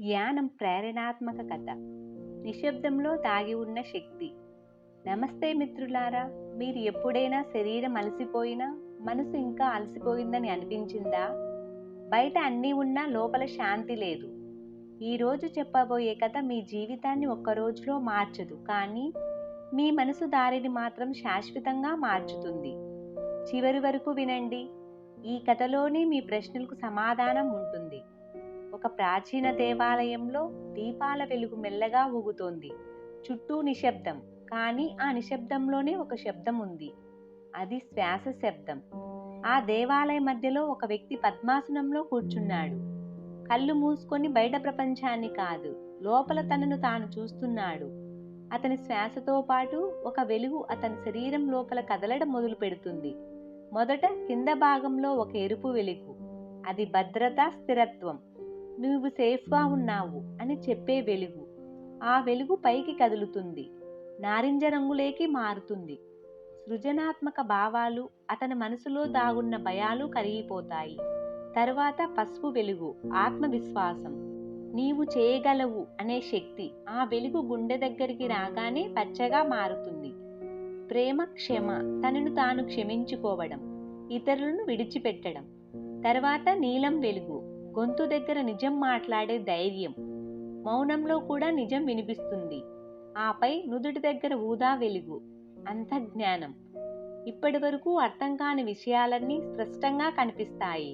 ధ్యానం ప్రేరణాత్మక కథ. నిశ్శబ్దంలో దాగి ఉన్న శక్తి. నమస్తే మిత్రులారా మీరు ఎప్పుడైనా శరీరం అలసిపోయినా మనసు ఇంకా అలసిపోయిందని అనిపించిందా? బయట అన్నీ ఉన్నా లోపల శాంతి లేదు. ఈరోజు చెప్పబోయే కథ మీ జీవితాన్ని ఒక్క రోజులో మార్చదు. కానీ మీ మనసు దారిని మాత్రం శాశ్వతంగా మార్చుతుంది. చివరి వరకు వినండి. ఈ కథలోనే మీ ప్రశ్నలకు సమాధానం ఉంటుంది. ఒక ప్రాచీన దేవాలయంలో దీపాల వెలుగు మెల్లగా ఊగుతోంది. చుట్టూ నిశ్శబ్దం కానీ ఆ నిశ్శబ్దంలోనే ఒక శబ్దం ఉంది. అది శ్వాస శబ్దం. ఆ దేవాలయ మధ్యలో ఒక వ్యక్తి పద్మాసనంలో కూర్చున్నాడు. కళ్ళు మూసుకొని బయట ప్రపంచాన్ని కాదు లోపల తనను తాను చూస్తున్నాడు. అతని శ్వాసతో పాటు ఒక వెలుగు అతని శరీరం లోపల కదలడం మొదలు పెడుతుంది. మొదట కింద భాగంలో ఒక ఎరుపు వెలుగు. అది భద్రత స్థిరత్వం. నువ్వు సేఫ్గా ఉన్నావు అని చెప్పే వెలుగు. ఆ వెలుగు పైకి కదులుతుంది. నారింజ రంగులేకి మారుతుంది. సృజనాత్మక భావాలు అతని మనసులో దాగున్న భయాలు కరిగిపోతాయి. తరువాత పసుపు వెలుగు ఆత్మవిశ్వాసం. నీవు చేయగలవు అనే శక్తి ఆ వెలుగు గుండె దగ్గరికి రాగానే పచ్చగా మారుతుంది. ప్రేమ క్షమ తనను తాను క్షమించుకోవడం ఇతరులను విడిచిపెట్టడం. తర్వాత నీలం వెలుగు గొంతు దగ్గర నిజం మాట్లాడే ధైర్యం మౌనంలో కూడా నిజం వినిపిస్తుంది. ఆపై నుదుటి దగ్గర ఊదా వెలుగు అంతఃజ్ఞానం ఇప్పటి వరకు అర్థం కాని విషయాలన్నీ స్పష్టంగా కనిపిస్తాయి.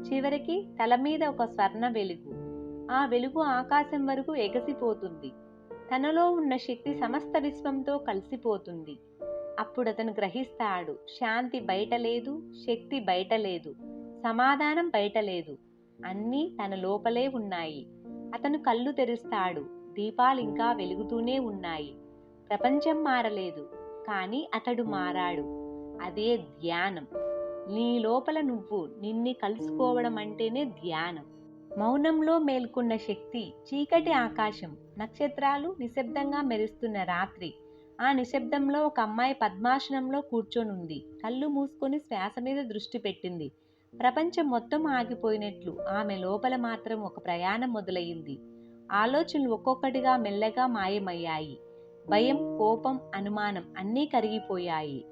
చివరికి తల మీద ఒక స్వర్ణ వెలుగు. ఆ వెలుగు ఆకాశం వరకు ఎగసిపోతుంది. తనలో ఉన్న శక్తి సమస్త విశ్వంతో కలిసిపోతుంది. అప్పుడు అతను గ్రహిస్తాడు శాంతి బయట లేదు శక్తి బయట లేదు సమాధానం బయట లేదు అన్నీ తన లోపలే ఉన్నాయి. అతను కళ్ళు తెరుస్తాడు. దీపాలు ఇంకా వెలుగుతూనే ఉన్నాయి. ప్రపంచం మారలేదు. కానీ అతడు మారాడు. అదే ధ్యానం. నీ లోపల నువ్వు నిన్ని కలుసుకోవడం అంటేనే ధ్యానం. మౌనంలో మేల్కొన్న శక్తి చీకటి ఆకాశం నక్షత్రాలు నిశ్శబ్దంగా మెరుస్తున్న రాత్రి. ఆ నిశ్శబ్దంలో ఒక అమ్మాయి పద్మాసనంలో కూర్చొనుంది. కళ్ళు మూసుకొని శ్వాస మీద దృష్టి పెట్టింది. ప్రపంచం మొత్తం ఆగిపోయినట్లు ఆమె లోపల మాత్రం ఒక ప్రయాణం మొదలయ్యింది ఆలోచనలు ఒక్కొక్కటిగా మెల్లగా మాయమయ్యాయి. భయం కోపం అనుమానం అన్నీ కరిగిపోయాయి.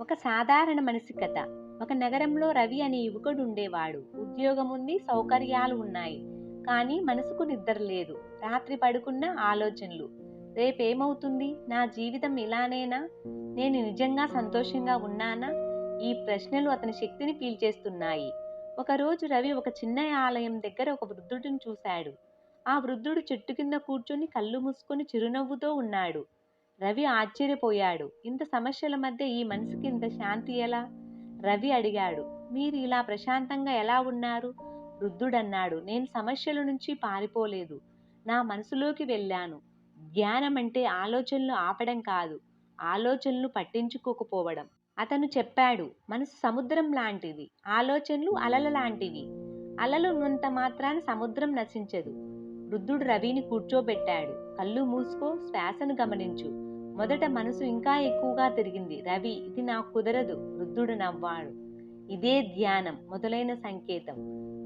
ఒక సాధారణ మనిషి కథ. ఒక నగరంలో రవి అనే యువకుడు ఉండేవాడు. ఉద్యోగం ఉంది సౌకర్యాలు ఉన్నాయి. కానీ మనసుకు నిద్ర లేదు. రాత్రి పడుకున్న ఆలోచనలు. రేపేమవుతుంది? నా జీవితం ఇలానేనా? నేను నిజంగా సంతోషంగా ఉన్నానా? ఈ ప్రశ్నలు అతని శక్తిని పీల్చేస్తున్నాయి. ఒకరోజు రవి ఒక చిన్న ఆలయం దగ్గర ఒక వృద్ధుడిని చూశాడు. ఆ వృద్ధుడు చెట్టు కింద కూర్చొని కళ్ళు మూసుకొని చిరునవ్వుతో ఉన్నాడు. రవి ఆశ్చర్యపోయాడు. ఇంత సమస్యల మధ్య ఈ మనసుకి ఇంత శాంతి ఎలా? రవి అడిగాడు. మీరు ఇలా ప్రశాంతంగా ఎలా ఉన్నారు? వృద్ధుడన్నాడు. నేను సమస్యల నుంచి పారిపోలేదు. నా మనసులోకి వెళ్ళాను. ధ్యానం అంటే ఆలోచనలు ఆపడం కాదు. ఆలోచనలు పట్టించుకోకపోవడం. అతను చెప్పాడు మనసు సముద్రం లాంటిది. ఆలోచనలు అలల లాంటివి. అలలు ఉన్నంత మాత్రాన సముద్రం నశించదు. వృద్ధుడు రవిని కూర్చోబెట్టాడు. కళ్ళు మూసుకో శ్వాసను గమనించు. మొదట మనసు ఇంకా ఎక్కువగా తిరిగింది. రవి ఇది నాకు కుదరదు. వృద్ధుడు నవ్వాడు. ఇదే ధ్యానం మొదలైన సంకేతం.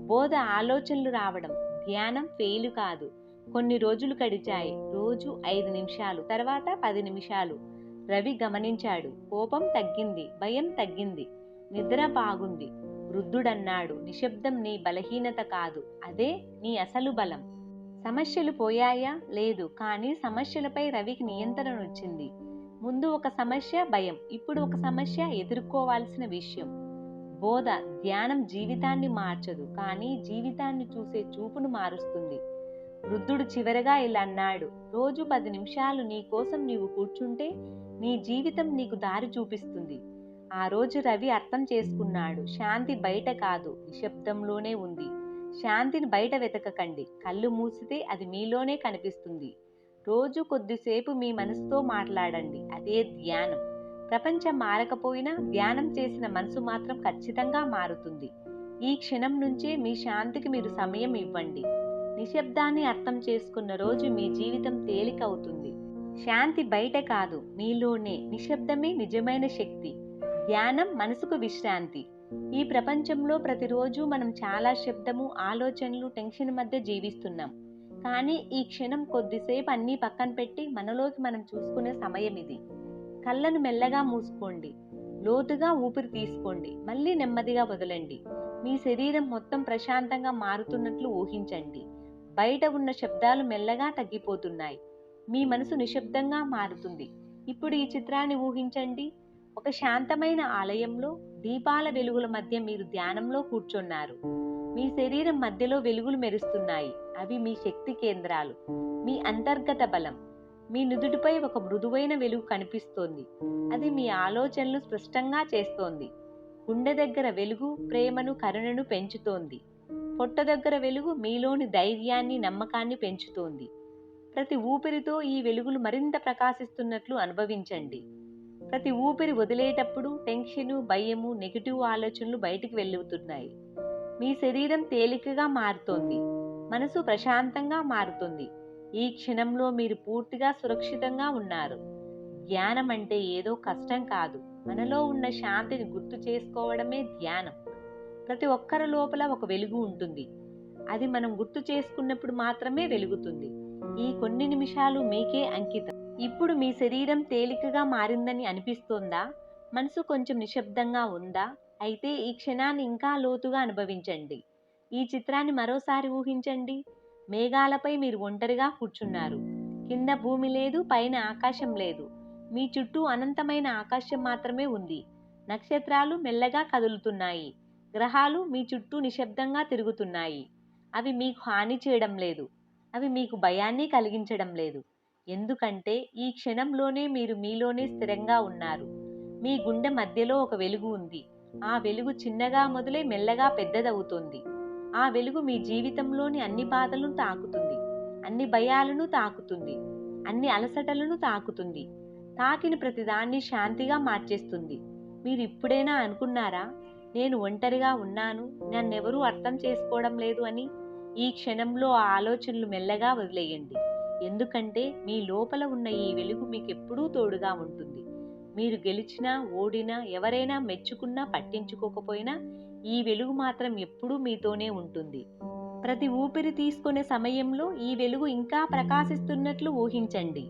బోధ ఆలోచనలు రావడం. ధ్యానం ఫెయిల్ కాదు. కొన్ని రోజులు గడిచాయి. రోజు ఐదు నిమిషాలు. తర్వాత పది నిమిషాలు. రవి గమనించాడు. కోపం తగ్గింది భయం తగ్గింది. నిద్ర బాగుంది వృద్ధుడన్నాడు. నిశ్శబ్దం నీ బలహీనత కాదు. అదే నీ అసలు బలం. సమస్యలు పోయాయా? లేదు. కానీ సమస్యలపై రవికి నియంత్రణ వచ్చింది. ముందు ఒక సమస్య భయం. ఇప్పుడు ఒక సమస్య ఎదుర్కోవాల్సిన విషయం. బోధ. ధ్యానం జీవితాన్ని మార్చదు. కానీ జీవితాన్ని చూసే చూపును మారుస్తుంది. వృద్ధుడు చివరగా ఇలా అన్నాడు రోజు పది నిమిషాలు నీ కోసం నీవు కూర్చుంటే నీ జీవితం నీకు దారి చూపిస్తుంది. ఆ రోజు రవి అర్థం చేసుకున్నాడు శాంతి బయట కాదు నిశ్శబ్దంలోనే ఉంది. శాంతిని బయట వెతకకండి కళ్ళు మూసితే అది మీలోనే కనిపిస్తుంది. రోజు కొద్దిసేపు మీ మనసుతో మాట్లాడండి అదే ధ్యానం. ప్రపంచం మారకపోయినా ధ్యానం చేసిన మనసు మాత్రం ఖచ్చితంగా మారుతుంది. ఈ క్షణం నుంచే మీ శాంతికి మీరు సమయం ఇవ్వండి. నిశ్శబ్దాన్ని అర్థం చేసుకున్న రోజు మీ జీవితం తేలిక అవుతుంది శాంతి బయట కాదు మీలోనే. నిశ్శబ్దమే నిజమైన శక్తి. ధ్యానం మనసుకు విశ్రాంతి. ఈ ప్రపంచంలో ప్రతిరోజు మనం చాలా శబ్దము ఆలోచనలు టెన్షన్ మధ్య జీవిస్తున్నాం. కానీ ఈ క్షణం కొద్దిసేపు అన్నీ పక్కన పెట్టి మనలోకి మనం చూసుకునే సమయం ఇది. కళ్ళను మెల్లగా మూసుకోండి. లోతుగా ఊపిరి తీసుకోండి. మళ్ళీ నెమ్మదిగా వదలండి. మీ శరీరం మొత్తం ప్రశాంతంగా మారుతున్నట్లు ఊహించండి. బయట ఉన్న శబ్దాలు మెల్లగా తగ్గిపోతున్నాయి. మీ మనసు నిశ్శబ్దంగా మారుతుంది. ఇప్పుడు ఈ చిత్రాన్ని ఊహించండి. ఒక శాంతమైన ఆలయంలో దీపాల వెలుగుల మధ్య మీరు ధ్యానంలో కూర్చున్నారు. మీ శరీరం మధ్యలో వెలుగులు మెరుస్తున్నాయి. అవి మీ శక్తి కేంద్రాలు. మీ అంతర్గత బలం. మీ నుదుటిపై ఒక మృదువైన వెలుగు కనిపిస్తోంది. అది మీ ఆలోచనలు స్పష్టంగా చేస్తోంది. గుండె దగ్గర వెలుగు ప్రేమను కరుణను పెంచుతోంది. పొట్ట దగ్గర వెలుగు మీలోని ధైర్యాన్ని నమ్మకాన్ని పెంచుతోంది. ప్రతి ఊపిరితో ఈ వెలుగులు మరింత ప్రకాశిస్తున్నట్లు అనుభవించండి. ప్రతి ఊపిరి వదిలేటప్పుడు టెన్షను భయము నెగిటివ్ ఆలోచనలు బయటికి వెళ్ళుతున్నాయి. మీ శరీరం తేలికగా మారుతోంది. మనసు ప్రశాంతంగా మారుతుంది. ఈ క్షణంలో మీరు పూర్తిగా సురక్షితంగా ఉన్నారు. ధ్యానం అంటే ఏదో కష్టం కాదు. మనలో ఉన్న శాంతిని గుర్తు చేసుకోవడమే ధ్యానం. ప్రతి ఒక్కరి లోపల ఒక వెలుగు ఉంటుంది. అది మనం గుర్తు చేసుకున్నప్పుడు మాత్రమే వెలుగుతుంది. ఈ కొన్ని నిమిషాలు మీకే అంకితం. ఇప్పుడు మీ శరీరం తేలికగా మారిందని అనిపిస్తోందా? మనసు కొంచెం నిశ్శబ్దంగా ఉందా? అయితే ఈ క్షణాన్ని ఇంకా లోతుగా అనుభవించండి. ఈ చిత్రాన్ని మరోసారి ఊహించండి. మేఘాలపై మీరు ఒంటరిగా కూర్చున్నారు. కింద భూమి లేదు పైన ఆకాశం లేదు. మీ చుట్టూ అనంతమైన ఆకాశం మాత్రమే ఉంది. నక్షత్రాలు మెల్లగా కదులుతున్నాయి. గ్రహాలు మీ చుట్టూ నిశ్శబ్దంగా తిరుగుతున్నాయి. అవి మీకు హాని చేయడం లేదు. అవి మీకు భయాన్ని కలిగించడం లేదు. ఎందుకంటే ఈ క్షణంలోనే మీరు మీలోనే స్థిరంగా ఉన్నారు. మీ గుండె మధ్యలో ఒక వెలుగు ఉంది. ఆ వెలుగు చిన్నగా మొదలై మెల్లగా పెద్దదవుతుంది. ఆ వెలుగు మీ జీవితంలోని అన్ని బాధలను తాకుతుంది. అన్ని భయాలను తాకుతుంది. అన్ని అలసటలను తాకుతుంది. తాకిన ప్రతిదాన్ని శాంతిగా మార్చేస్తుంది. మీరు ఇప్పుడైనా అనుకున్నారా? నేను ఒంటరిగా ఉన్నాను నన్నెవరూ అర్థం చేసుకోవడం లేదు అని ఈ క్షణంలో ఆ ఆలోచనలు మెల్లగా వదిలేయండి. ఎందుకంటే మీ లోపల ఉన్న ఈ వెలుగు మీకు ఎప్పుడూ తోడుగా ఉంటుంది. మీరు గెలిచినా ఓడినా ఎవరైనా మెచ్చుకున్నా పట్టించుకోకపోయినా ఈ వెలుగు మాత్రం ఎప్పుడూ మీతోనే ఉంటుంది. ప్రతి ఊపిరి తీసుకునే సమయంలో ఈ వెలుగు ఇంకా ప్రకాశిస్తున్నట్లు ఊహించండి.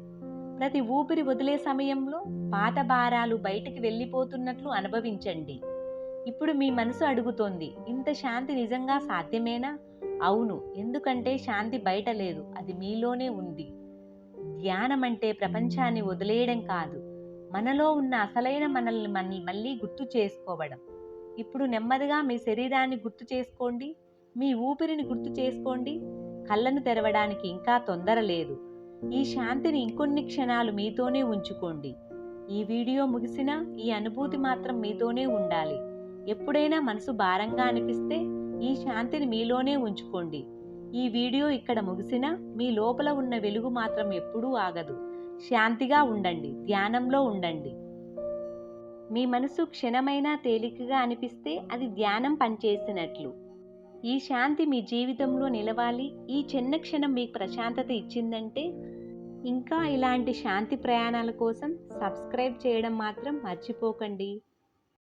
ప్రతి ఊపిరి వదిలే సమయంలో పాత భారాలు బయటికి వెళ్ళిపోతున్నట్లు అనుభవించండి. ఇప్పుడు మీ మనసు అడుగుతోంది ఇంత శాంతి నిజంగా సాధ్యమేనా? అవును ఎందుకంటే శాంతి బయట లేదు అది మీలోనే ఉంది. ధ్యానం అంటే ప్రపంచాన్ని వదిలేయడం కాదు మనలో ఉన్న అసలైన మనల్ని మనల్ని మళ్ళీ గుర్తు చేసుకోవడం. ఇప్పుడు నెమ్మదిగా మీ శరీరాన్ని గుర్తు చేసుకోండి మీ ఊపిరిని గుర్తు చేసుకోండి. కళ్ళను తెరవడానికి ఇంకా తొందర లేదు. ఈ శాంతిని ఇంకొన్ని క్షణాలు మీతోనే ఉంచుకోండి. ఈ వీడియో ముగిసినా ఈ అనుభూతి మాత్రం మీతోనే ఉండాలి. ఎప్పుడైనా మనసు భారంగా అనిపిస్తే ఈ శాంతిని మీలోనే ఉంచుకోండి. ఈ వీడియో ఇక్కడ ముగిసినా మీ లోపల ఉన్న వెలుగు మాత్రం ఎప్పుడూ ఆగదు. శాంతిగా ఉండండి ధ్యానంలో ఉండండి. మీ మనసు క్షణమైనా తేలికగా అనిపిస్తే అది ధ్యానం పనిచేసినట్లు. ఈ శాంతి మీ జీవితంలో నిలవాలి. ఈ చిన్న క్షణం మీకు ప్రశాంతత ఇచ్చిందంటే ఇంకా ఇలాంటి శాంతి ప్రయాణాల కోసం సబ్స్క్రైబ్ చేయడం మాత్రం మర్చిపోకండి.